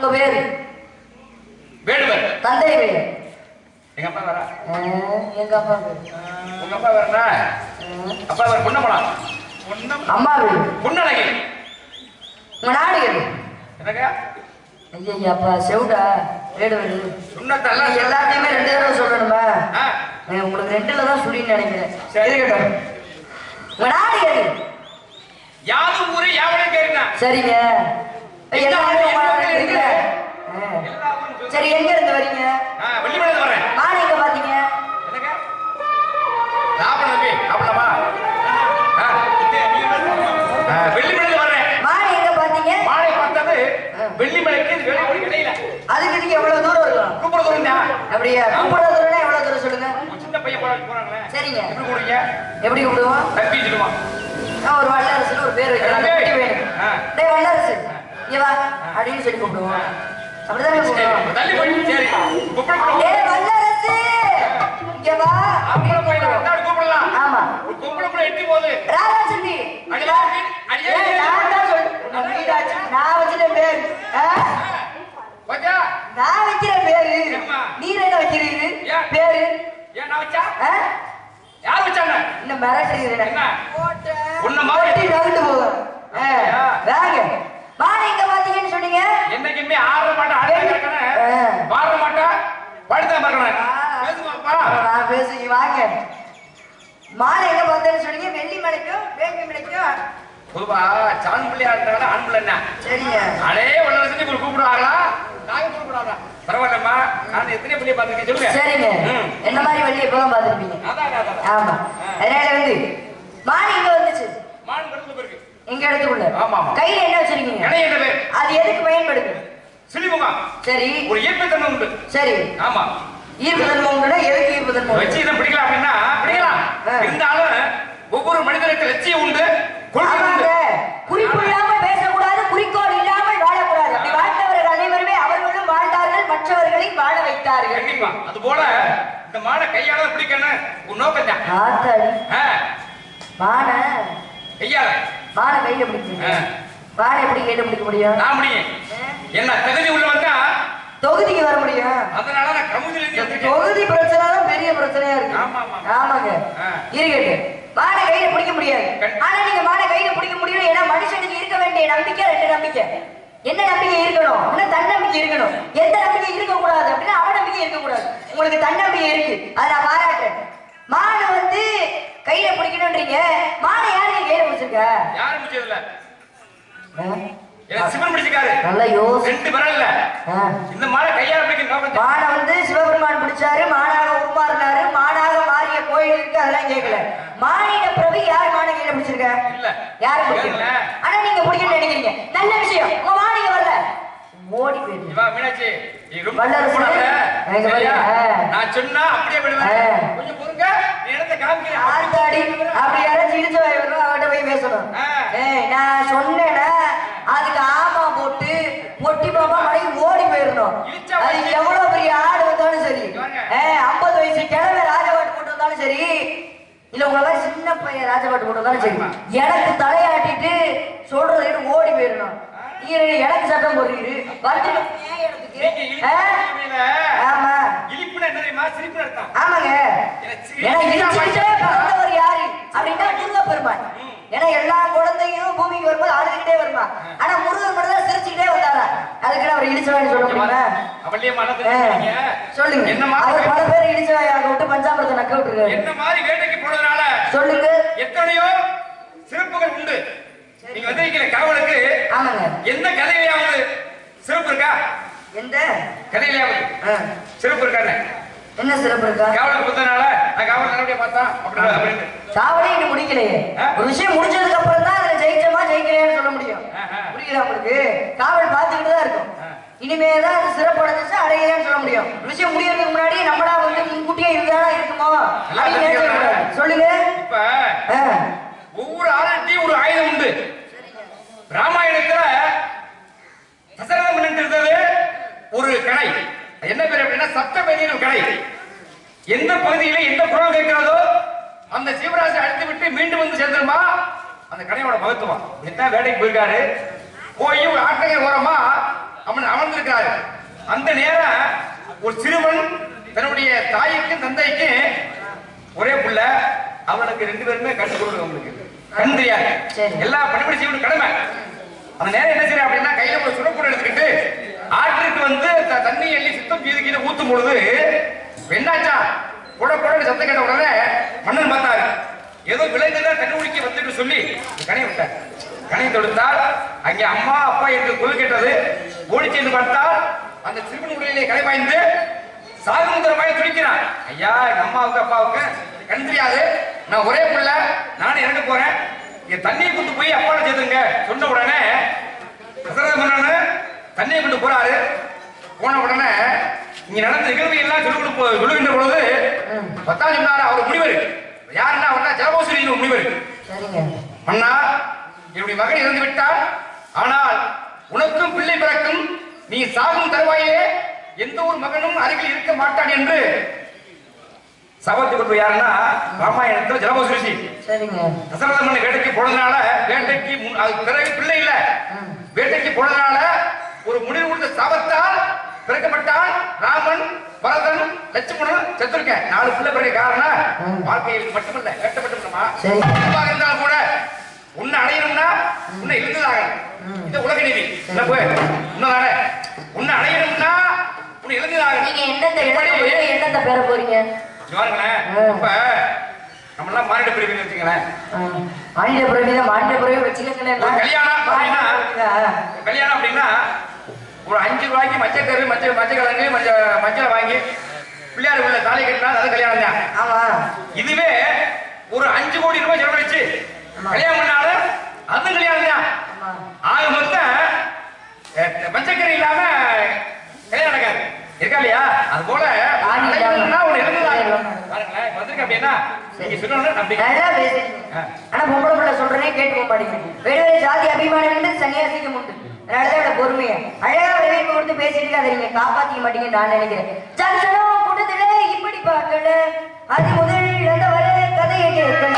உங்க பேரு வேடுவர். தந்தை பேரு எங்க அப்பா வரா எங்க அப்பா பேரு உங்க அப்பா வரனா அப்பா வர பொன்னம்பலம் பொன்னம் அம்மா பேரு பொன்னழகி. உங்க நாடு எது? என்னங்க ஐயா அப்பா செவுடா வேடு வேடு சுண்ணத்தெல்லாம் நீங்க எல்லாத்தையுமே ரெண்டு தடவை சொல்லணுமா? உங்களுக்கு ரெண்டுல தான் சொல்லின்னு நினைக்கிறேன். சரி. இருக்கட்டும். உங்க நாடு எது? யாதும் ஊரே யாவனே கேட்குனா சரிங்க. சரி எங்க இருந்து வரீங்க? ஆ வெள்ளிமலை வரேன். மாடு எங்க பாத்தீங்க? என்னங்க? சாப்பிட தம்பி சாப்பிடலாமா? ஆ, ஆ, வெள்ளிமலை வரேன். மாடு எங்க பாத்தீங்க? மாலை பார்த்தது வெள்ளிமலைக்கு வெளிப்படி இடையில அதுக்கு நீங்க எவ்வளவு தூரம் இருக்கும் கூப்பிட சொல்லுங்க. அப்படியா? கூப்பிடுற தூரம்னா எவ்வளவு தூரம் சொல்லுங்க? உங்க சின்ன பையன் போறாங்க போறாங்களே. சரிங்க. எப்படி போடுங்க எப்படி கூப்பிடுவோம் தப்பி சொல்லுவான் நான் ஒரு வல்லரசுன்னு ஒரு பேர் வைக்கிறேன் வேணும். டேய் வல்லரசு இங்க வா. அப்படின்னு சொல்லி கூப்பிடுவோம். அப்படிதானே கூப்பிடுவோம். டேய் வல்லரசு! இங்க வா. அப்படின்னு கூப்பிடுவோம். கூப்பிடலாம். ஆமா. கூப்பிட கூட எட்டி போகுது. ஏய், நான் தான் சொல்றேன். உன்னை மீனாட்சி, நான் வச்சிருக்க பேரு. நான் வைக்கிற பேரு. ஏம்மா? நீ என்ன வைக்கிறீங்க ஏன்? பேரு? யார் வச்சாங்க? இன்னும் மிரட்டுறீங்க என்ன? உன்ன போகும் ஆ, அப்படியா? வாங்க. வாங்க எங்க பாத்தீங்கன்னு சொன்னீங்க. என்னைக்குமே ஆடுற மாட்டா ஆடுற. பாடுற மாட்டா படுத்தா பார்க்கணும். பேசுமாப்பா நான் பேசுங்க வாங்க. மாலை எங்க பார்த்தேன்னு சொன்னீங்க? வெள்ளி மலைக்கும் வேங்கி மலைக்கும் பொதுவா சான் பிள்ளையா இருந்தாலும் ஆண் பிள்ளை என்ன? சரிங்க. அடே ஒன்றரை லட்சத்துக்கு கூப்பிடுவாங்களா நாங்க கூப்பிடுவாங்க பரவாயில்லம்மா. நான் எத்தனை பிள்ளைய பார்த்துருக்கேன். சொல்லுங்க. சரிங்க. என்ன மாதிரி வெள்ளி இப்பதான் பார்த்திருப்பீங்க? ஆமா. அதனால வந்து மாலை இங்க வந்துச்சு? மான் போயிருக்கு. எங்க இடத்துக்குள்ள. கையில என்ன வச்சிருக்கீங்க? அது எதுக்கு பயன்படுது? சிலிமுகம் சரி. ஒரு இயற்கைத்தன்மை உண்டு. சரி. ஆமா. ஈர்ப்பு தன்மை உண்டுனா எதுக்கு ஈர்ப்பு தன்மை உண்டு? வச்சு இதை பிடிக்கலாம் அப்படின்னா பிடிக்கலாம். இருந்தாலும் ஒவ்வொரு மனிதனுக்கு லட்சியம் உண்டு உண்டு. குறிப்பு இல்லாமல் பேசக்கூடாது குறிக்கோள் இல்லாமல் வாழக்கூடாது. அப்படி வாழ்ந்தவர்கள் அனைவருமே அவர்களும் வாழ்ந்தார்கள் மற்றவர்களையும் வாழ வைத்தார்கள். கண்டிப்பா. அது போல இந்த மாடை கையால பிடிக்கணும் உன் நோக்கம் தான். மான. கையால. மான கையில ஆ. மாடை எப்படி கேட்டு பிடிக்க முடியும்? நான் முடியும். என்ன தகுதி உள்ள வந்தா தொகுதிக்கு வர முடியும். அதனால நான் கமுதில இருந்து வந்திருக்கேன் தொகுதி பிரச்சனை தான் பெரிய பிரச்சனையா இருக்கு. ஆமா, ஆமா. ஆமாங்க. இருக்கட்டு மாடை கையில பிடிக்க முடியாது. ஆனா நீங்க மாடை கையில பிடிக்க முடியும். ஏன்னா மனுஷனுக்கு இருக்க வேண்டிய நம்பிக்கை ரெண்டு நம்பிக்கை. என்ன நம்பிக்கை இருக்கணும்? இன்னும் தன்னம்பிக்கை இருக்கணும்? எந்த நம்பிக்கை இருக்க கூடாது அப்படின்னா அவநம்பிக்கை இருக்க கூடாது உங்களுக்கு தன்னம்பிக்கை இருக்கு. அதை நான் பாராட்டுறேன் மாடு வந்து கையில பிடிக்கணும்ன்றீங்க மாடை யாரு நீங்க கையில பிடிச்சிருக்க யாரும் முடிச்சதில்ல ஆ? எனக்கு சிவன் பிடிச்சிருக்காரு நல்லா யோசி ரெண்டு விரல்ல. ஆ. இந்த மாதிரி கையால பிடிக்கும் நோக்கம் மாடை வந்து சிவபெருமான் பிடிச்சாரு. மாடாக உருமாறினாரு. மாடாக மாறிய கோயில் இருக்கு அதெல்லாம் கேட்கல. மானிட பிரபு யார் பிடிச்சிருக்க இல்ல. யாரு பிடிக்கல. ஆனா நீங்க பிடிக்கணும்னு நினைக்கிறீங்க. நல்ல விஷயம். உங்க மாடிங்க வரல. ஓடி போயிருக்கு வல்லரசு. நான் சொன்னா அப்படியே. கொஞ்சம் பொறுங்க. ஆத்தாடி அப்படி யாராச்சும் இடிச்சு வாய் வரும் அவட்ட போய் பேசணும். நான் சொன்னேன்னா அதுக்கு ஆமா போட்டு பொட்டி பாப்பா மடக்கி ஓடி போயிடணும் அது. எவ்வளவு பெரிய ஆடு வந்தாலும் சரி. ஐம்பது வயசு கிழமை ராஜபாட்டு போட்டு வந்தாலும் சரி. இல்ல உங்களை சின்ன பையன் ராஜபாட்டு போட்டு வந்தாலும் சரி. எனக்கு தலையாட்டிட்டு சொல்றதை கேட்டு ஓடி போயிடணும் நீங்க எனக்கு சட்டம் போடுறீரு? வந்து ஏன் இடத்துக்கு நீங்க ஆ? இழிப்பு ஆமா. தெரியுமா சிரிப்பு அர்த்தம் ஆமாங்க. ஏன்னா பிறந்தவர் யாரு? அப்படின்னா முருகப்பெருமான் ஏன்னா எல்லா குழந்தையும் பூமிக்கு வரும்போது அழுதுகிட்டே வருமா ஆனா முருகன் மட்டும் தான் சிரிச்சுக்கிட்டே வந்தாரா? அதுக்கு அவர் இடிச்சவான்னு சொல்ல முடியுமா? சொல்லுங்க. என்ன அவர் பல பேர் இடிச்சவாயாக விட்டு பஞ்சாமிரத்தை நக்க விட்டுருக்காரு. என்ன மாதிரி வேட்டைக்கு போனதுனால? சொல்லுங்க. எத்தனையோ சிறப்புகள் உண்டு. நீங்க வந்திருக்கிற காவலுக்கு ஆமாங்க. எந்த கதையிலையாவது சிறப்பு இருக்கா? எந்த? கதையிலையாவது சிறப்பு இருக்கான்னு. என்ன சிறப்பு இருக்கா? காவலுக்கு புத்தனால நான் காவல் நல்லபடியா பார்த்தா அப்படி அப்படின்னு சாவடி இன்னும் முடிக்கலையே? ஒரு விஷயம் முடிஞ்சதுக்கு அப்புறம் தான் அதுல ஜெயிச்சோமா ஜெயிக்கலையான்னு சொல்ல முடியும். புரியுதா உங்களுக்கு? காவல் பார்த்துக்கிட்டு தான் இருக்கும். இனிமே தான் அது சிறப்படைஞ்சிச்சு அடையலைன்னு சொல்ல முடியும். விஷயம் முடியறதுக்கு முன்னாடி நம்மளா வந்து முன்கூட்டியே இருந்தா இருக்குமோ. சொல்லுங்க. இப்ப. ஒவ்வொரு ஆளுகிட்டையும் ஒரு ஆயுதம் உண்டு. ராமாயணத்துல தசரத மன்னன் இருந்தது ஒரு கடை என்ன பேர் அப்படின்னா சப்தபதியின் கடை எந்த பகுதியில எந்த குரல் கேட்கிறதோ அந்த சிவராஜை அழைத்து விட்டு மீண்டும் வந்து சேர்ந்துருமா? அந்த கடையோட மகத்துவம். என்ன வேலைக்கு போயிருக்காரு. போய் ஒரு ஆட்டகை ஓரமா அவன் அமர்ந்திருக்கிறாரு. அந்த நேரம் ஒரு சிறுவன் தன்னுடைய தாய்க்கும் தந்தைக்கும் ஒரே புள்ள. அவனுக்கு ரெண்டு பேருமே கண் கொடுக்கணும் அவனுக்கு கண் தெரியாது. எல்லா பணிபடி செய்யணும் கடமை. அந்த நேரம் என்ன செய்யற அப்படின்னா கையில ஒரு சுடக்கூட எடுத்துக்கிட்டு ஆற்றுக்கு வந்து தண்ணி எள்ளி சுத்தம் செய்து கீழே ஊத்தும் பொழுது என்னாச்சா கூட கூட சத்தம் கேட்ட உடனே மன்னன் பார்த்தாரு. ஏதோ கண்ணு கண்டுபிடிக்க வந்துட்டு சொல்லி கணையை விட்டார். கணையை தொடுத்தால் அங்கே அம்மா அப்பா என்று குரல் கேட்டது. ஓடி சென்று பார்த்தால் அந்த சிறுவன் உடலிலே கலை பாய்ந்து சாகுந்தரமாய் துடிக்கிறான் ஐயா எங்க அம்மாவுக்கு அப்பாவுக்கு கண் தெரியாது. நான் ஒரே பிள்ளை நானும் இறங்க போறேன். என் தண்ணியை கொண்டு போய் அப்பாவை சேர்த்துங்க சொன்ன உடனே தண்ணியை கொண்டு போறாரு. போன உடனே இங்க நடந்த நிகழ்வு எல்லாம் சொல்லிக் கொடுப்ப சொல்லுகின்ற பொழுது பத்தாம் சொன்னார் அவர் முனிவர் யாருன்னா அவர்னா ஜலபோசரியின் ஒரு முனிவர் அண்ணா என்னுடைய மகன் இறந்து விட்டார் ஆனால் உனக்கும் பிள்ளை பிறக்கும். நீ சாகும் தருவாயிலே எந்த ஒரு மகனும் அருகில் இருக்க மாட்டான் என்று சபத்து கொண்டு யாருன்னா ராமாயணத்துல ஜலபோச ரிஷி சரிங்க. தசரத மன்னன் வேட்டைக்கு போனதுனால வேட்டைக்கு பிறகு பிள்ளை இல்ல. வேட்டைக்கு போனதுனால ஒரு முடிவு கொடுத்த சாபத்தால் பிறக்கப்பட்டால் ராமன் பரதன் லட்சுமணன் செத்துருக்கேன் நாலு பிள்ளை பிறகு காரணம். வாழ்க்கையில் மட்டுமல்ல வேட்டப்பட்டுமா சரி. இருந்தாலும் கூட உன்னை அடையணும்னா உன்னை இழந்ததாகணும் இது உலக நீதி. உன்னதானே? உன்னை அடையணும்னா உன்னை இழந்ததாகணும் நீங்க எந்தெந்த இடத்துல எந்தெந்த பேர போறீங்க? பாருங்களேன். இப்ப நம்மளாம் மானிட பிரிவுன்னு வச்சுங்களேன் மாநில பிரவி மாநில பிரவி வச்சுக்கங்களேன். கல்யாணம். கல்யாணம் அப்படின்னா ஒரு அஞ்சு ரூபாய்க்கு மஞ்சள் கரு மஞ்சள் மஞ்சள் கிழங்கு மஞ்சள் வாங்கி பிள்ளையார் உள்ள தாலி கட்டினா அது கல்யாணம் தான். ஆமா. இதுவே ஒரு அஞ்சு கோடி ரூபாய் செலவழிச்சு ஆமா. கல்யாணம் பண்ணாலும் அது கல்யாணம் தான். ஆக மொத்தம் அஹ், மஞ்சக்கரை இல்லாம கல்யாணம் நடக்காது. இருக்கா இல்லையா? அது போல ஒண்ணு இருந்ததாக இல்லாம. பாருங்களேன் வந்திருக்கு அப்படின்னா. ஆனா பொம்பளை பிள்ளை சொல்றேனே கேட்டு மாட்டேங்குது வேறு ஜாதி அபிமானம் சன்னியாசிக்கும் உண்டு அதனாலதான் பொறுமையை. அழகா வரவேற்பு கொடுத்து பேசிட்டு அதை நீங்க காப்பாத்திக்க மாட்டீங்கன்னு நான் நினைக்கிறேன். ஜனசனம் கூட்டத்திலே இப்படி பார்க்கல. அது முதலில் இழந்தவரே கதையை கேட்கல.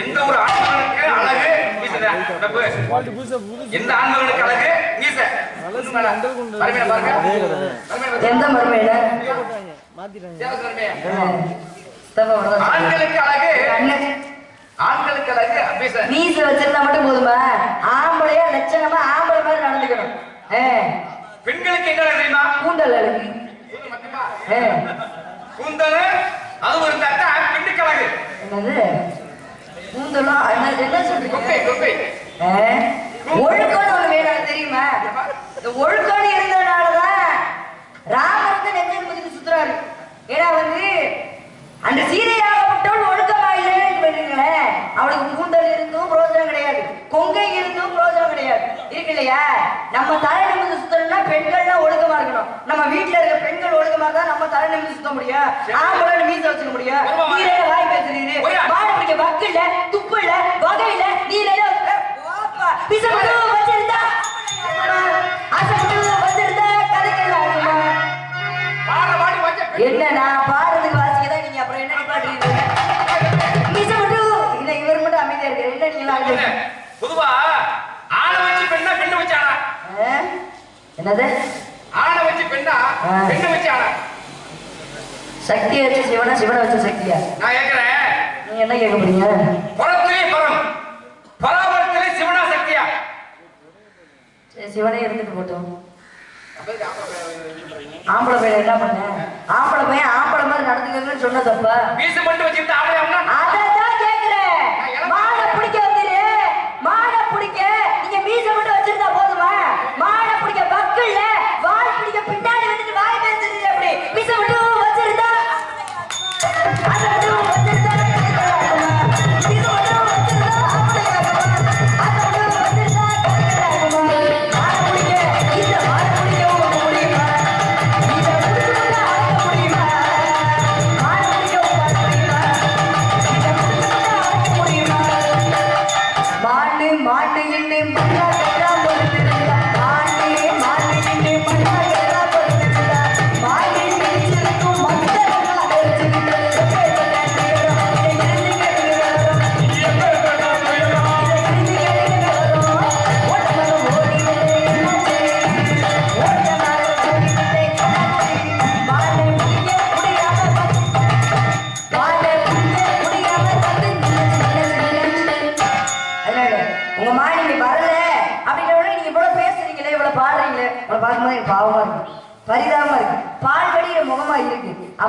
எந்த ஒரு ஆண்மகனுக்கு அழகு. எந்த ஆண்மகனுக்கு அழகு மீசை. எந்த மருமையில. ஆண்களுக்கு அழகு ஆண்களுக்கு அழகு மீசை. வச்சிருந்தா மட்டும் போதுமா? ஆம்பளையா லட்சணமா ஆம்பளை மாதிரி நடந்துக்கணும். பெண்களுக்கு என்ன தெரியுமா? கூந்தல் அழகு. கூந்தல் அதுவும் இருந்தா தான் பெண்ணுக்கு அழகு. என்னது? கூந்தலும் என்ன என்ன சொல்றீங்க? ஒழுக்கம்னு ஒண்ணு வேணும் தெரியுமா? இந்த ஒழுக்கம்னு இருந்ததுனாலதான் ராமர் வந்து நெஞ்சல் குதிக்கு சுத்துறாரு. ஏன்னா வந்து அந்த சீதையாகப்பட்டவள் ஒழுக்கமா இல்லைன்னு சொல்றீங்களேன் அவளுக்கு கூந்தல் இருந்தும் பிரோஜனம் கிடையாது. கொங்கை இருந்தும் பிரோஜனம் கிடையாது. இருக்கு இல்லையா? நம்ம தலை நிமிந்து சுத்தணும்னா பெண்கள்லாம் ஒழுக்கமா இருக்கணும். நம்ம வீட்டுல இருக்க பெண்கள் ஒழுக்கமா இருந்தா நம்ம தலை நிமிந்து சுத்த முடியும். ஆம்பளை மீச வச்சுக்க முடியும். வாய் பேசுறீரு. மாடு பிடிக்க வக்கு இல்ல துப்பு இல்ல வகை இல்ல நீ என்ன போப்பா. மீச மட்டும் வச்சிருந்தா ஆசை மட்டும் வச்சிருந்தா பெண் என்ன நான் பாடுறதுக்கு வாசிக்கதான் நீங்க? அப்புறம் என்ன நிப்பாட்டுறீங்க மீச மட்டும் இல்ல இவர் மட்டும் அமைதியா இருக்காரு. என்ன நீங்க எல்லாம் ஒண்ணு. ஆகுது? பொதுவா ஆணை வச்சு பெண்ணா பெண்ணை வச்சு? என்னது? ஆணை வச்சு பெண்ணா. பெண்ணை வச்சு சக்தியை வச்சு சிவனா சிவனை வச்சு சக்தியா? நான் கேட்கிறேன் நீங்க என்ன கேட்க போறீங்க? புறத்திலே பரம். பராபரத்திலே சிவனா சக்தியா சரி, சிவனே இருந்துட்டு போட்டோம். ஆம்பளை பையன் என்ன பண்ண? ஆம்பளை பையன் ஆம்பளை மாதிரி நடந்துக்கங்கன்னு சொன்ன தப்பா? மீசை மட்டும் வச்சுட்டு ஆம்பளையாம்னா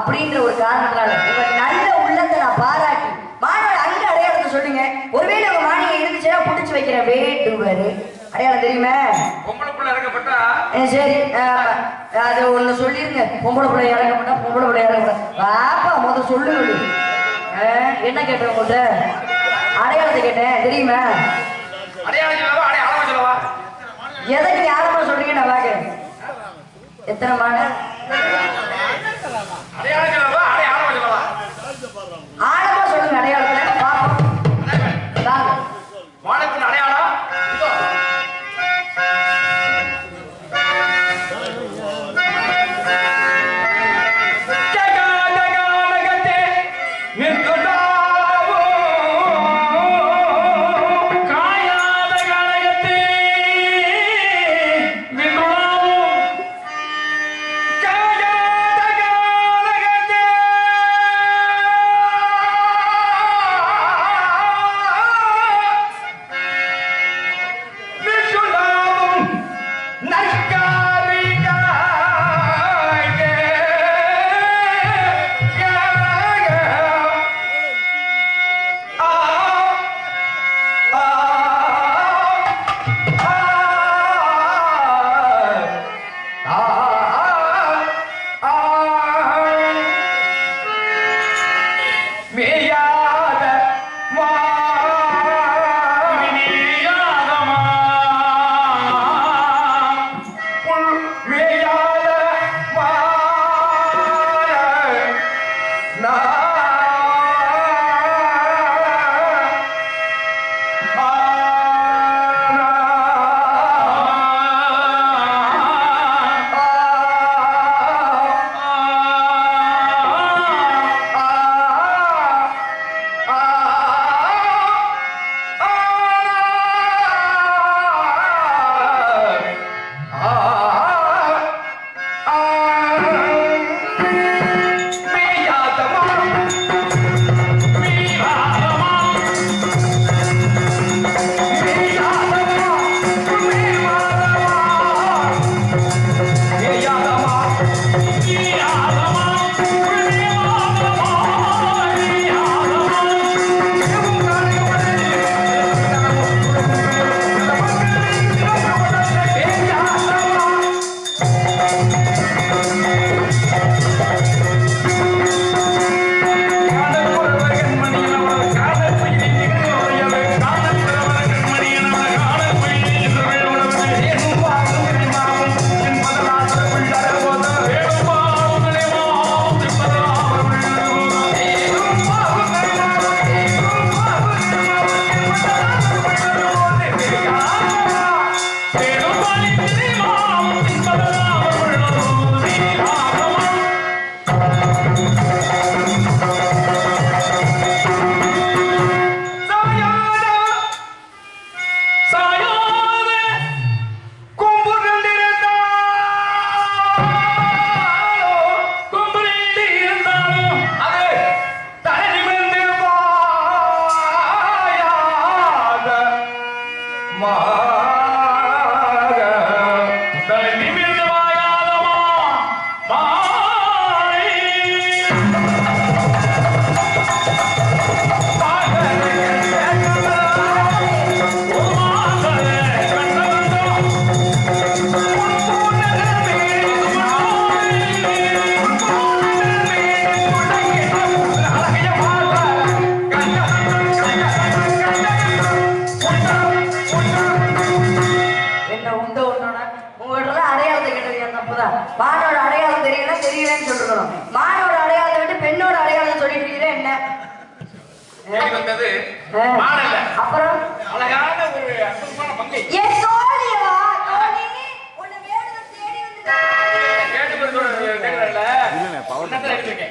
அப்படின்ற ஒரு காரணத்தினால உங்க நல்ல உள்ளத்தை நான் பாராட்டி மாணவர் அங்க அடையாளத்தை சொல்லுங்க. ஒருவேளை உங்க மாணியை இருந்துச்சுன்னா புடிச்சு வைக்கிற வேட்டுவாரு. அடையாளம் தெரியுமா? இறக்கப்பட்டா? சரி. அது ஒண்ணு சொல்லிருங்க. பொம்பளை பிள்ளை இறங்க மாட்டா பொம்பளை பிள்ளை இறங்க மாட்டா வாப்பா முத சொல்லு. சொல்லு. ஆ, என்ன கேட்டேன் உங்கள்கிட்ட அடையாளத்தை கேட்டேன். தெரியுமா? அடையாளம் சொல்லவா? அடைய அளவு சொல்லவா? எதை நீங்க ஆரம்பமா சொல்றீங்க நான் பாக்குறேன் எத்தனை மாடு?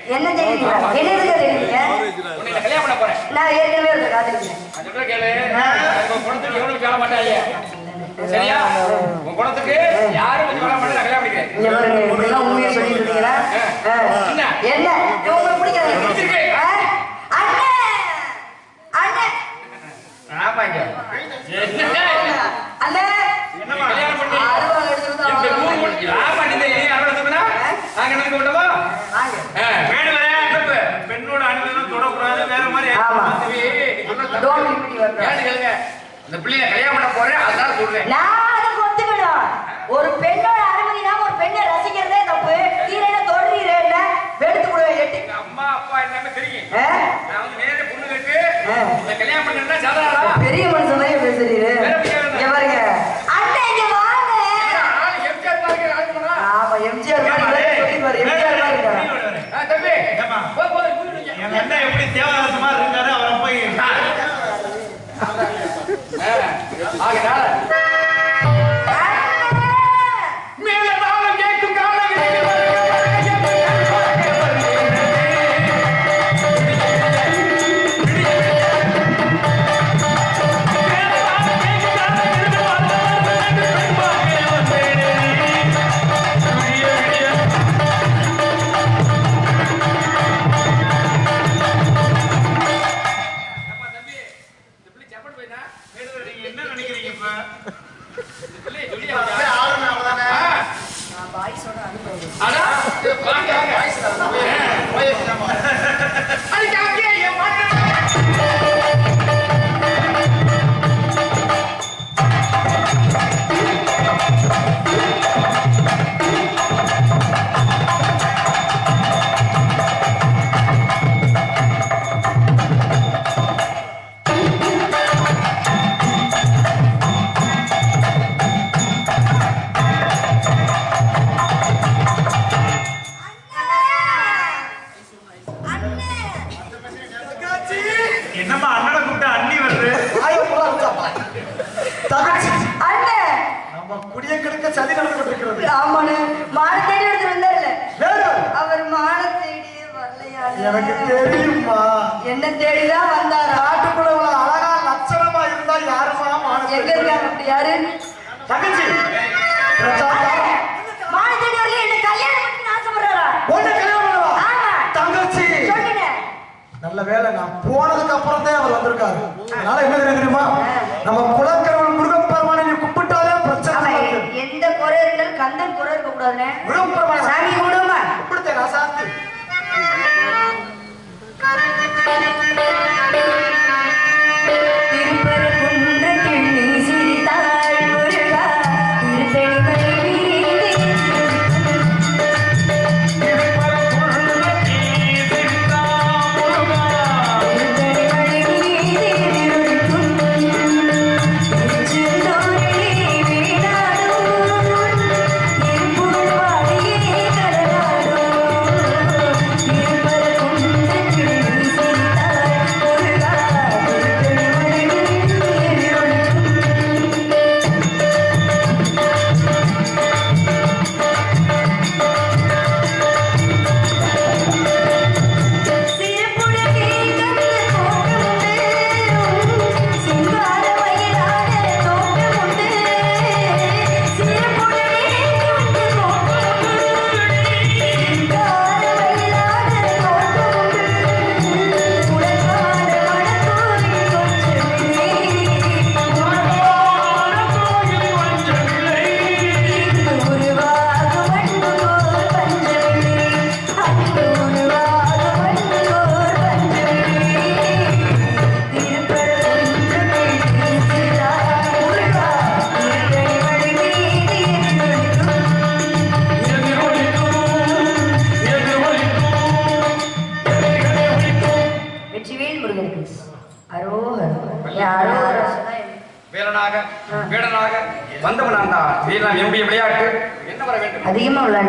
என்ன தெரியுங்க என்ன எதுக்கு தெரியுங்க கல்யாணம் பண்ண போறேன். நான் ஏற்கனவே ஒருத்தர் காத்திருக்கேன் நான் சொல்றேன் கேளு. உன் குணத்துக்கு எவ்வளவு வேலை மாட்டாங்க சரியா? உன் குணத்துக்கு யாரும் கொஞ்சம் வேலை நான் கல்யாணம் பண்ணிக்கிறேன். உண்மையா சொல்லிட்டு இருக்கீங்களா. என்ன? என்ன? உங்களுக்கு பிடிக்காது. பிடிச்சிருக்கு. ஆ? அண்ணே அண்ணே ஆமாங்க என்ன அண்ணே என்னம்மா? கல்யாணம் பண்ணி அருவாள் எடுத்துட்டு இந்த தான் ஊர் முடி- ஆமா, நீ இந்த ஏன் அறுபது தப்புனா? நாங்க நடந்து கொண்டோமா? வாங்க. ஆ, வேணுவரே, தப்பு. பெண்ணோட அனுமதியெல்லாம் தொடக்கூடாது வேற மாதிரி ஆமா. டோன் இப்படி பிள்ளைய கல்யாணம் பண்ண போறேன் அதனால சொல்றேன். நான் அதுக்கு ஒத்துக்கணும். ஒரு பெண்ணோட அனுமதி இல்லாம ஒரு பெண்ணை ரசிக்கிறதே தப்பு. தீரையில தொடர்றீரேன்ன வெடுத்து விடுவேன் எட்டி. அம்மா அப்பா எல்லாமே தெரியும்? நான் வந்து நேரே பொண்ணு கேட்டு கல்யாணம் பண்ணா சாதாரணா பெரிய மனுஷன் மாதிரி பேசுறீரு வேற எப்படி கேளுங்க? இங்க பாருங்க அண்ணே இங்க வாங்க ஆள் எம்ஜிஆர் மாதிரி ஆள் பண்ணா ஆமா எம்ஜிஆர் மாதிரி இவரே சொல்லிப்பாரு எம்ஜிஆர் மாதிரி இருக்காரு. ஆ, தம்பி ஏம்மா? போ, போ, கூட்டிட்டு என் வைங்க. அண்ணன் எப்படி தேவதாச மாதிரி இருக்காரு அவரை போய் ஆ. ஆகையால அண்ணே! என்னம்மா அண்ணனை கூப்பிட்டு அண்ணி வருது? அண்ணே. நம்ம குடியங்களுக்கு சதி நடந்துகிட்டு இருக்கிறது ஆமாண்ணே. மான தேடி எடுத்து வந்தார்ல. வேறு. அவர் மான தேடியே வரலையாண்ணே. எனக்கு தெரியுமா என்ன தேடிதான் வந்தாரா? நாட்டுக்குள்ள இவ்வளவு அழகா லட்சணமா இருந்தா யாருமா மானத்தை எங்க இருக்காங்க அப்படி யாரு? தங்கச்சி பிரசாந்தா, மான தேடி வரல என்ன கல்யாணம் பண்ணி ஆசைப்படுறாரா உன்னை கல்யாணம் பண்ணவா? ஆமா தங்கச்சி சொல்லுங்க நல்ல வேலை நான் போனதுக்கு அப்புறம் தான் அவர் வந்திருக்காரு. அதனால என்ன தெரியும் நம்ம குலக்கரவன் முருகப்பெருமானை நீ கும்பிட்டாலே பிரச்சனை. எந்த குறை இருந்தாலும் கந்தன் குறை இருக்க கூடாதுண்ணே முருகப்பெருமானை சாமி கும்பிடுமா? கும்பிடுத்தேன் நான் சாத்து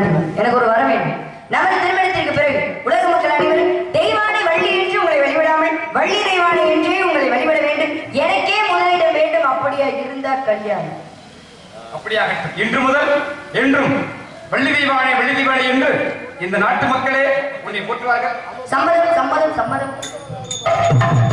வேண்டும். எனக்கு ஒரு வரம் வேண்டும். நமது திருமணத்திற்கு பிறகு உலக மக்கள் அனைவரும் தெய்வானை வள்ளி என்று உங்களை வழிபடாமல் வள்ளி தெய்வானை என்றே உங்களை வழிபட வேண்டும். எனக்கே முதலிடம் வேண்டும். அப்படியா இருந்தார் கல்யாணம். அப்படியாக இன்று முதல் என்றும் வள்ளி தெய்வானை வள்ளி தெய்வானை என்று இந்த நாட்டு மக்களே உன்னை போற்றுவார்கள். சம்மதம் சம்மதம் சம்மதம்.